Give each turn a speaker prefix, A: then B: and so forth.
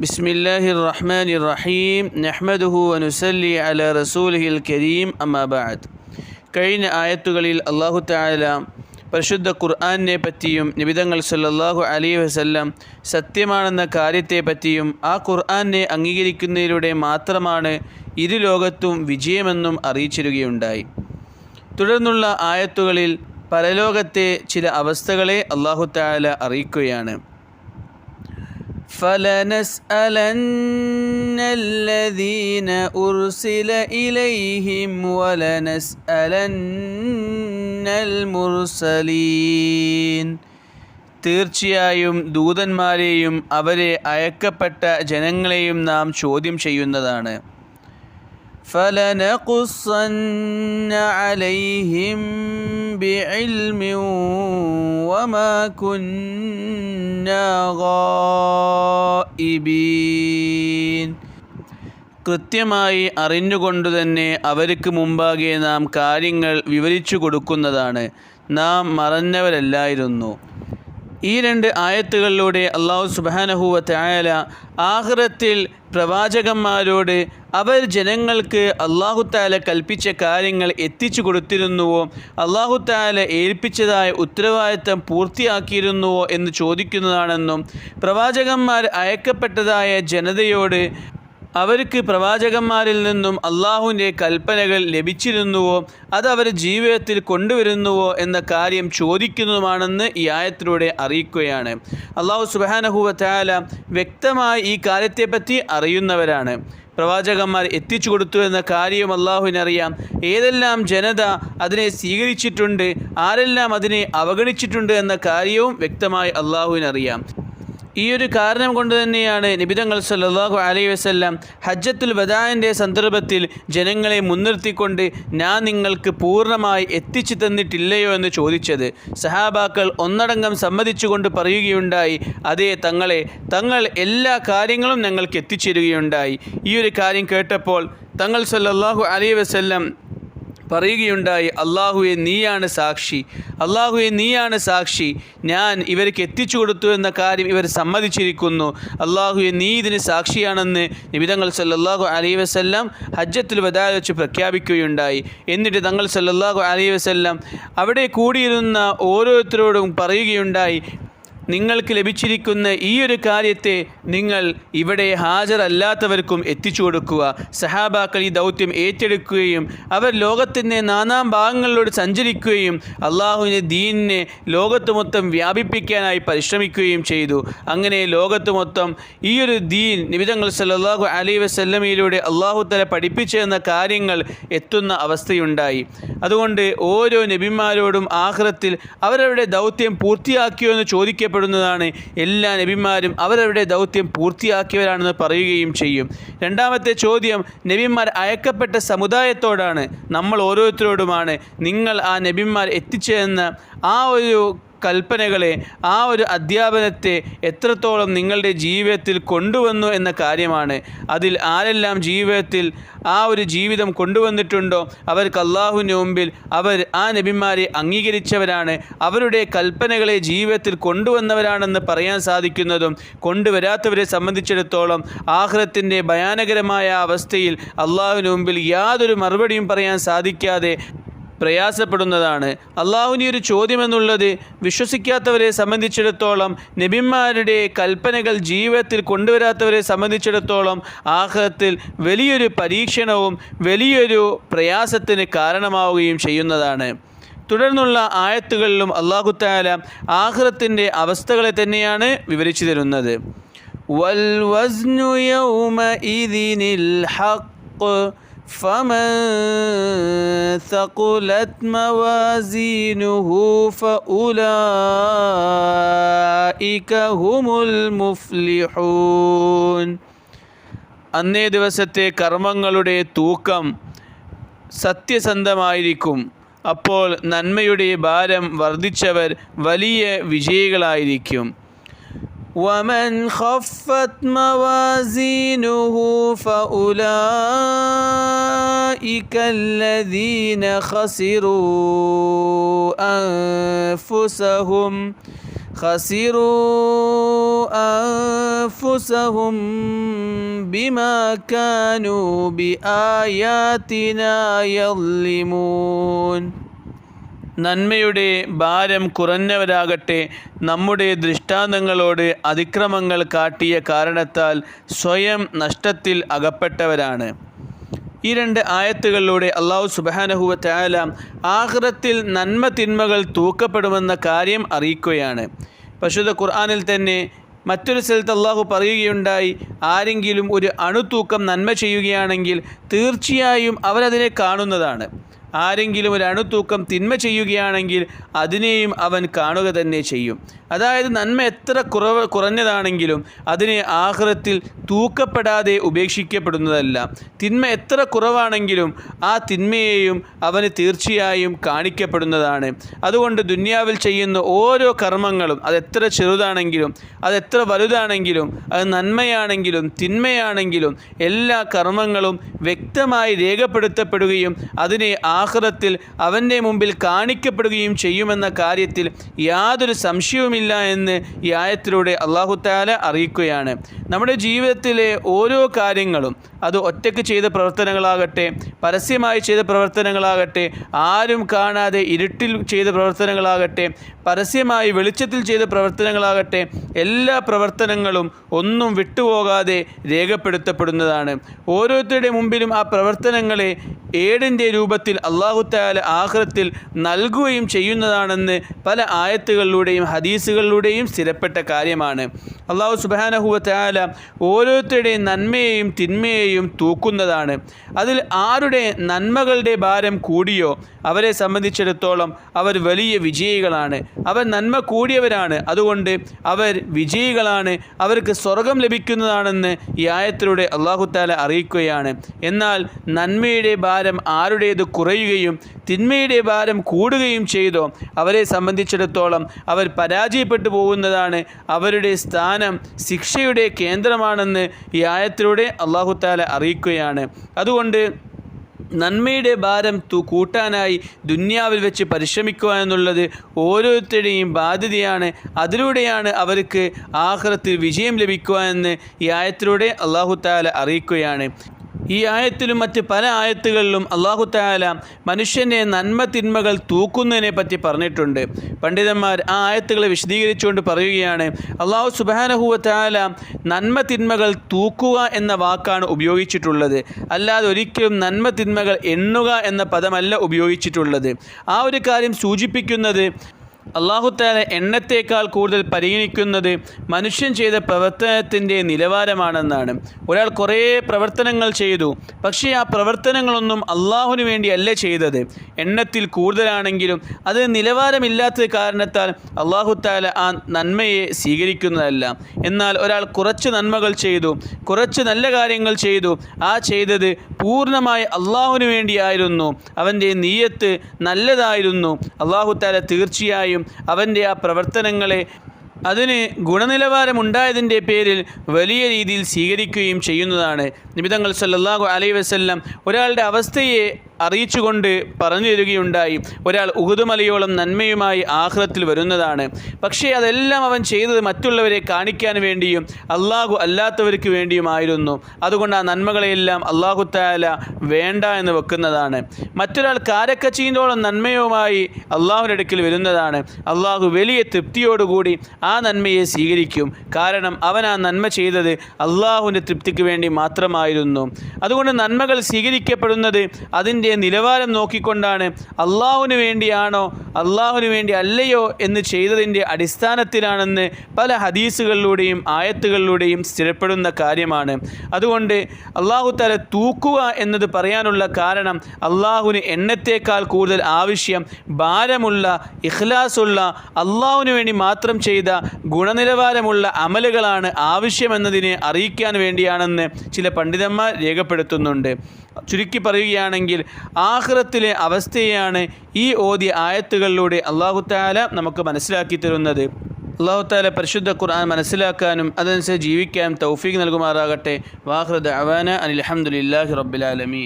A: بسم الله الرحمن الرحيم نحمده ونسلي على رسوله الكريم أما بعد കഴിഞ്ഞ ആയത്തുകളിൽ അള്ളാഹു താല പരിശുദ്ധ ഖുർആാനിനെ പറ്റിയും നിബിതങ്ങൾ സല്ലല്ലാഹു അലൈഹി വസല്ലം സത്യമാണെന്ന കാര്യത്തെ പറ്റിയും ആ ഖുർആാനെ അംഗീകരിക്കുന്നതിലൂടെ മാത്രമാണ് ഇരു ലോകത്തും വിജയമെന്നും അറിയിച്ചിരുകയുണ്ടായി തുടർന്നുള്ള ആയത്തുകളിൽ പരലോകത്തെ ചില അവസ്ഥകളെ അള്ളാഹു താല അറിയിക്കുകയാണ് فلنسألن الذين أرسل إليهم ولنسألن المرسلين തീർച്ചയായും ദൂതന്മാരെയും അവരെ അയക്കപ്പെട്ട ജനങ്ങളെയും നാം ചോദ്യം ചെയ്യുന്നതാണ് فلنقصن عليهم بعلم وما كنا غائبين കൃത്യമായി അറിഞ്ഞുകൊണ്ട് തന്നെ അവർക്ക് മുമ്പാകെ നാം കാര്യങ്ങൾ വിവരിച്ചു കൊടുക്കുന്നതാണ് നാം മറഞ്ഞവരല്ലായിരുന്നു ഈ രണ്ട് ആയത്തുകളിലൂടെ അള്ളാഹു സുബാനഹുവ തായാല ആഹ്റത്തിൽ പ്രവാചകന്മാരോട് അവർ ജനങ്ങൾക്ക് അള്ളാഹു താല കൽപ്പിച്ച കാര്യങ്ങൾ എത്തിച്ചു കൊടുത്തിരുന്നുവോ? അള്ളാഹു താല ഏൽപ്പിച്ചതായ ഉത്തരവാദിത്തം പൂർത്തിയാക്കിയിരുന്നുവോ എന്ന് ചോദിക്കുന്നതാണെന്നും പ്രവാചകന്മാർ അയക്കപ്പെട്ടതായ ജനതയോട് അവർക്ക് പ്രവാചകന്മാരിൽ നിന്നും അള്ളാഹുവിന്റെ കൽപ്പനകൾ ലഭിച്ചിരുന്നുവോ? അത് അവർ ജീവിതത്തിൽ കൊണ്ടുവരുന്നുവോ എന്ന കാര്യം ചോദിക്കുന്നതുമാണെന്ന് ഈ ആയത്തിലൂടെ അറിയിക്കുകയാണ്. അള്ളാഹു സുബാനഹുവ താല വ്യക്തമായി ഈ കാര്യത്തെപ്പറ്റി അറിയുന്നവരാണ്. പ്രവാചകന്മാർ എത്തിച്ചു കൊടുത്തു എന്ന കാര്യം അള്ളാഹുവിനറിയാം. ഏതെല്ലാം ജനത അതിനെ സ്വീകരിച്ചിട്ടുണ്ട് ആരെല്ലാം അതിനെ അവഗണിച്ചിട്ടുണ്ട് എന്ന കാര്യവും വ്യക്തമായി അള്ളാഹുവിനറിയാം. ഈ ഒരു കാരണം കൊണ്ട് തന്നെയാണ് നിബിതങ്ങൾ സല്ലാഹു അലൈഹി വസ്ല്ലാം ഹജ്ജത്തുൽ വദാന്റെ സന്ദർഭത്തിൽ ജനങ്ങളെ മുൻനിർത്തിക്കൊണ്ട് ഞാൻ നിങ്ങൾക്ക് പൂർണമായി എത്തിച്ചു തന്നിട്ടില്ലയോ? എന്ന് ചോദിച്ചത്. സഹാബാക്കൾ ഒന്നടങ്കം സമ്മതിച്ചുകൊണ്ട് പറയുകയുണ്ടായി. അതേ തങ്ങളെ തങ്ങൾ എല്ലാ കാര്യങ്ങളും ഞങ്ങൾക്ക് എത്തിച്ചേരുകയുണ്ടായി. ഈ ഒരു കാര്യം കേട്ടപ്പോൾ തങ്ങൾ സല്ലാഹു അലൈഹി വസല്ലം പറയുകയുണ്ടായി അള്ളാഹുവെ നീയാണ് സാക്ഷി. അള്ളാഹുവെ നീയാണ് സാക്ഷി. ഞാൻ ഇവർക്ക് എത്തിച്ചു കൊടുത്തു എന്ന കാര്യം ഇവർ സമ്മതിച്ചിരിക്കുന്നു. അള്ളാഹുവെ നീ ഇതിന് സാക്ഷിയാണെന്ന് നിബിതങ്ങൾ സല്ലാഹു അലൈ വസല്ലം ഹജ്ജത്തിൽ വദാ വെച്ച് പ്രഖ്യാപിക്കുകയുണ്ടായി. എന്നിട്ട് തങ്ങൾ സല്ലാഹു അലൈ വസ്ല്ലാം അവിടെ കൂടിയിരുന്ന ഓരോരുത്തരോടും പറയുകയുണ്ടായി നിങ്ങൾക്ക് ലഭിച്ചിരിക്കുന്ന ഈ ഒരു കാര്യത്തെ നിങ്ങൾ ഇവിടെ ഹാജരല്ലാത്തവർക്കും എത്തിച്ചു കൊടുക്കുക. സഹാബാക്കൾ ഈ ദൗത്യം ഏറ്റെടുക്കുകയും അവർ ലോകത്തിന്റെ നാനാം ഭാഗങ്ങളിലൂടെ സഞ്ചരിക്കുകയും അള്ളാഹുവിന്റെ ദീനിനെ ലോകത്ത് മൊത്തം വ്യാപിപ്പിക്കാനായി പരിശ്രമിക്കുകയും ചെയ്തു. അങ്ങനെ ലോകത്ത് മൊത്തം ഈ ഒരു ദീൻ നിബിതങ്ങൾ സല്ലല്ലാഹു അലൈഹി വസല്ലമയിലൂടെ അള്ളാഹു തല പഠിപ്പിച്ചെന്ന കാര്യങ്ങൾ എത്തുന്ന അവസ്ഥയുണ്ടായി. അതുകൊണ്ട് ഓരോ നബിമാരോടും ആഹ്റത്തിൽ അവരവരുടെ ദൗത്യം പൂർത്തിയാക്കിയോ എന്ന് ചോദിക്കപ്പെടും പ്പെടുന്നതാണ് എല്ലാ നബിമാരും അവരവരുടെ ദൗത്യം പൂർത്തിയാക്കിയവരാണെന്ന് പറയുകയും ചെയ്യും. രണ്ടാമത്തെ ചോദ്യം നബിമാർ അയക്കപ്പെട്ട സമുദായത്തോടാണ്. നമ്മൾ ഓരോരുത്തരോടുമാണ് നിങ്ങൾ ആ നബിമാർ എത്തിച്ചതെന്ന ആ ഒരു കൽപ്പനകളെ ആ ഒരു അധ്യാപനത്തെ എത്രത്തോളം നിങ്ങളുടെ ജീവിതത്തിൽ കൊണ്ടുവന്നു എന്ന കാര്യമാണ്. അതിൽ ആരെല്ലാം ജീവിതത്തിൽ ആ ഒരു ജീവിതം കൊണ്ടുവന്നിട്ടുണ്ടോ അവർക്ക് അള്ളാഹുവിന്റെ മുമ്പിൽ അവർ ആ നബിമാരെ അംഗീകരിച്ചവരാണ്. അവരുടെ കൽപ്പനകളെ ജീവിതത്തിൽ കൊണ്ടുവന്നവരാണെന്ന് പറയാൻ സാധിക്കുന്നതും കൊണ്ടുവരാത്തവരെ സംബന്ധിച്ചിടത്തോളം ആഹ്റത്തിന്റെ ഭയാനകരമായ അവസ്ഥയിൽ അള്ളാഹുവിന് മുമ്പിൽ യാതൊരു മറുപടിയും പറയാൻ സാധിക്കാതെ പ്രയാസപ്പെടുന്നതാണ്. അള്ളാഹുവിന്റെ ഒരു ചോദ്യമെന്നുള്ളത് വിശ്വസിക്കാത്തവരെ സംബന്ധിച്ചിടത്തോളം നബിമാരുടെ കൽപ്പനകൾ ജീവിതത്തിൽ കൊണ്ടുവരാത്തവരെ സംബന്ധിച്ചിടത്തോളം ആഹ്ലത്തിൽ വലിയൊരു പരീക്ഷണവും വലിയൊരു പ്രയാസത്തിന് കാരണമാവുകയും ചെയ്യുന്നതാണ്. തുടർന്നുള്ള ആയത്തുകളിലും അള്ളാഹു താല ആഹ്റത്തിന്റെ അവസ്ഥകളെ തന്നെയാണ് വിവരിച്ചു തരുന്നത്. വൽ فمن ثقلت موازينه فأولئك هم المفلحون അന്നേ ദിവസത്തെ കർമ്മങ്ങളുടെ തൂക്കം സത്യസന്ധമായിരിക്കും അപ്പോൾ നന്മയുടെ ഭാരം വർദ്ധിച്ചവർ വലിയ വിജയികളായിരിക്കും ومن خفت موازينه فأولئك الذين خسروا أنفسهم خسروا أنفسهم بما كانوا بآياتنا يظلمون. നന്മയുടെ ഭാരം കുറഞ്ഞവരാകട്ടെ നമ്മുടെ ദൃഷ്ടാന്തങ്ങളോട് അതിക്രമങ്ങൾ കാട്ടിയ കാരണത്താൽ സ്വയം നഷ്ടത്തിൽ അകപ്പെട്ടവരാണ്. ഈ രണ്ട് ആയത്തുകളിലൂടെ അള്ളാഹു സുബാനഹുവ ചായാല ആഹ്റത്തിൽ നന്മ തിന്മകൾ തൂക്കപ്പെടുമെന്ന കാര്യം അറിയിക്കുകയാണ്. പരിശുദ്ധ ഖുർആാനിൽ തന്നെ മറ്റൊരു സ്ഥലത്ത് അള്ളാഹു പറയുകയുണ്ടായി ആരെങ്കിലും ഒരു അണുതൂക്കം നന്മ ചെയ്യുകയാണെങ്കിൽ തീർച്ചയായും അവരതിനെ കാണുന്നതാണ്. ആരെങ്കിലും ഒരു അണുതൂക്കം തിന്മ ചെയ്യുകയാണെങ്കിൽ അതിനെയും അവൻ കാണുക തന്നെ ചെയ്യും. അതായത് നന്മ എത്ര കുറവ് കുറഞ്ഞതാണെങ്കിലും അതിനെ ആഹ്റത്തിൽ തൂക്കപ്പെടാതെ ഉപേക്ഷിക്കപ്പെടുന്നതല്ല. തിന്മ എത്ര കുറവാണെങ്കിലും ആ തിന്മയെയും അവന് തീർച്ചയായും കാണിക്കപ്പെടുന്നതാണ്. അതുകൊണ്ട് ദുന്യാവിൽ ചെയ്യുന്ന ഓരോ കർമ്മങ്ങളും അതെത്ര ചെറുതാണെങ്കിലും അതെത്ര വലുതാണെങ്കിലും അത് നന്മയാണെങ്കിലും തിന്മയാണെങ്കിലും എല്ലാ കർമ്മങ്ങളും വ്യക്തമായി രേഖപ്പെടുത്തപ്പെടുകയും അതിനെ ആഹ്റത്തിൽ അവന്റെ മുമ്പിൽ കാണിക്കപ്പെടുകയും ചെയ്യുമെന്ന കാര്യത്തിൽ യാതൊരു സംശയവുമില്ല എന്ന് ഈ ആയത്തിലൂടെ അള്ളാഹു താല അറിയിക്കുകയാണ്. നമ്മുടെ ജീവിതത്തിലെ ഓരോ കാര്യങ്ങളും അത് ഒറ്റയ്ക്ക് ചെയ്ത പ്രവർത്തനങ്ങളാകട്ടെ പരസ്യമായി ചെയ്ത പ്രവർത്തനങ്ങളാകട്ടെ ആരും കാണാതെ ഇരുട്ടിൽ ചെയ്ത പ്രവർത്തനങ്ങളാകട്ടെ പരസ്യമായി വെളിച്ചത്തിൽ ചെയ്ത പ്രവർത്തനങ്ങളാകട്ടെ എല്ലാ പ്രവർത്തനങ്ങളും ഒന്നും വിട്ടുപോകാതെ രേഖപ്പെടുത്തപ്പെടുന്നതാണ്. ഓരോരുത്തരുടെ മുമ്പിലും ആ പ്രവർത്തനങ്ങളെ ഏടിന്റെ രൂപത്തിൽ അള്ളാഹുത്താല ആഹ്റത്തിൽ നൽകുകയും ചെയ്യുന്നതാണെന്ന് പല ആയത്തുകളിലൂടെയും ഹദീസുകളിലൂടെയും സ്ഥിരപ്പെട്ട കാര്യമാണ്. അള്ളാഹു സുബാനഹുവത്തായാല ഓരോരുത്തരുടെയും നന്മയെയും തിന്മയെയും തൂക്കുന്നതാണ്. അതിൽ ആരുടെ നന്മകളുടെ ഭാരം കൂടിയോ അവരെ സംബന്ധിച്ചിടത്തോളം അവർ വലിയ വിജയികളാണ്. അവർ നന്മ കൂടിയവരാണ്. അതുകൊണ്ട് അവർ വിജയികളാണ്. അവർക്ക് സ്വർഗം ലഭിക്കുന്നതാണെന്ന് ഈ ആയത്തിലൂടെ അള്ളാഹുത്താല അറിയിക്കുകയാണ്. എന്നാൽ നന്മയുടെ ഭാരം ആരുടേത് കുറയുകയും തിന്മയുടെ ഭാരം കൂടുകയും ചെയ്തോ അവരെ സംബന്ധിച്ചിടത്തോളം അവർ പരാജയപ്പെട്ടു പോകുന്നതാണ് അവരുടെ സ്ഥാനം ശിക്ഷയുടെ കേന്ദ്രമാണെന്ന് ഈ ആയത്തിലൂടെ അള്ളാഹു താല അറിയിക്കുകയാണ്. അതുകൊണ്ട് നന്മയുടെ ഭാരം തു കൂട്ടാനായി ദുന്യാവിൽ വെച്ച് പരിശ്രമിക്കുക എന്നുള്ളത് ഓരോരുത്തരുടെയും ബാധ്യതയാണ്. അതിലൂടെയാണ് അവർക്ക് ആഹ്റത്തിൽ വിജയം ലഭിക്കുക എന്ന് ഈ ആയത്തിലൂടെ അള്ളാഹു താല അറിയിക്കുകയാണ്. ഈ ആയത്തിലും മറ്റ് പല ആയത്തുകളിലും അള്ളാഹു താല മനുഷ്യനെ നന്മ തിന്മകൾ തൂക്കുന്നതിനെ പറ്റി പറഞ്ഞിട്ടുണ്ട്. പണ്ഡിതന്മാർ ആ ആയത്തുകളെ വിശദീകരിച്ചുകൊണ്ട് പറയുകയാണ് അള്ളാഹു സുബാനഹുവ താല നന്മ തിന്മകൾ തൂക്കുക എന്ന വാക്കാണ് ഉപയോഗിച്ചിട്ടുള്ളത്. അല്ലാതെ ഒരിക്കലും നന്മ തിന്മകൾ എണ്ണുക എന്ന പദമല്ല ഉപയോഗിച്ചിട്ടുള്ളത്. ആ ഒരു കാര്യം സൂചിപ്പിക്കുന്നത് അള്ളാഹുത്താല എണ്ണത്തേക്കാൾ കൂടുതൽ പരിഗണിക്കുന്നത് മനുഷ്യൻ ചെയ്ത പ്രവർത്തനത്തിന്റെ നിലവാരമാണെന്നാണ്. ഒരാൾ കുറേ പ്രവർത്തനങ്ങൾ ചെയ്തു. പക്ഷേ ആ പ്രവർത്തനങ്ങളൊന്നും അള്ളാഹുവിന് വേണ്ടിയല്ല ചെയ്തത്. എണ്ണത്തിൽ കൂടുതലാണെങ്കിലും അത് നിലവാരമില്ലാത്ത കാരണത്താൽ അള്ളാഹുത്താല ആ നന്മയെ സ്വീകരിക്കുന്നതല്ല. എന്നാൽ ഒരാൾ കുറച്ച് നന്മകൾ ചെയ്തു കുറച്ച് നല്ല കാര്യങ്ങൾ ചെയ്തു. ആ ചെയ്തത് പൂർണമായി അള്ളാഹുവിന് വേണ്ടിയായിരുന്നു. അവന്റെ നീയത്ത് നല്ലതായിരുന്നു. അള്ളാഹുത്താല തീർച്ചയായും അവന്റെ ആ പ്രവർത്തനങ്ങളെ അതിന് ഗുണനിലവാരമുണ്ടായതിന്റെ പേരിൽ വലിയ രീതിയിൽ സ്വീകരിക്കുകയും ചെയ്യുന്നതാണ്. നിമിതങ്ങൾ സല്ലാഹു അലൈഹി വസല്ലം ഒരാളുടെ അവസ്ഥയെ അറിയിച്ചുകൊണ്ട് പറഞ്ഞു തരികയുണ്ടായി. ഒരാൾ ഉഹുതുമലയോളം നന്മയുമായി ആഹ്റത്തിൽ വരുന്നതാണ്. പക്ഷേ അതെല്ലാം അവൻ ചെയ്തത് മറ്റുള്ളവരെ കാണിക്കാൻ വേണ്ടിയും അള്ളാഹു അല്ലാത്തവർക്ക് വേണ്ടിയുമായിരുന്നു. അതുകൊണ്ട് ആ നന്മകളെയെല്ലാം അള്ളാഹു താല വേണ്ട എന്ന് വെക്കുന്നതാണ്. മറ്റൊരാൾ കാരക്കച്ചീന്തോളം നന്മയുമായി അള്ളാഹുവിന്റെ അടുക്കിൽ വരുന്നതാണ്. അള്ളാഹു വലിയ തൃപ്തിയോടുകൂടി ആ നന്മയെ സ്വീകരിക്കും. കാരണം അവൻ ആ നന്മ ചെയ്തത് അള്ളാഹുവിന്റെ തൃപ്തിക്ക് വേണ്ടി മാത്രമായിരുന്നു. അതുകൊണ്ട് നന്മകൾ സ്വീകരിക്കപ്പെടുന്നത് അതിന്റെ നിലവാരം നോക്കിക്കൊണ്ടാണ് അള്ളാഹുവിന് വേണ്ടിയാണോ അള്ളാഹുവിന് വേണ്ടി അല്ലയോ എന്ന് ചെയ്തതിന്റെ അടിസ്ഥാനത്തിലാണെന്ന് പല ഹദീസുകളിലൂടെയും ആയത്തുകളിലൂടെയും സ്ഥിരപ്പെടുന്ന കാര്യമാണ്. അതുകൊണ്ട് അള്ളാഹു തല തൂക്കുക എന്നത് പറയാനുള്ള കാരണം അള്ളാഹുവിന് എണ്ണത്തേക്കാൾ കൂടുതൽ ആവശ്യം ഭാരമുള്ള ഇഖ്ലാസുള്ള അള്ളാഹുവിന് വേണ്ടി മാത്രം ചെയ്ത ഗുണനിലവാരമുള്ള അമലുകളാണ് ആവശ്യമെന്നതിനെ അറിയിക്കാൻ വേണ്ടിയാണെന്ന് ചില പണ്ഡിതന്മാർ രേഖപ്പെടുത്തുന്നുണ്ട്. ചുരുക്കി പറയുകയാണെങ്കിൽ ആഹ്റത്തിലെ അവസ്ഥയാണ് ഈ ഓതി ആയത്തുകളിലൂടെ അള്ളാഹു താല നമുക്ക് മനസ്സിലാക്കി തരുന്നത്. അള്ളാഹു താല പരിശുദ്ധ ഖുർആൻ മനസ്സിലാക്കാനും അതനുസരിച്ച് ജീവിക്കാനും തൗഫീഖ് നൽകുമാറാകട്ടെ. വാഹൃദ് അവാന അനിൽ അഹമ്മദില്ലാഹി റബ്ബിലാലമീൻ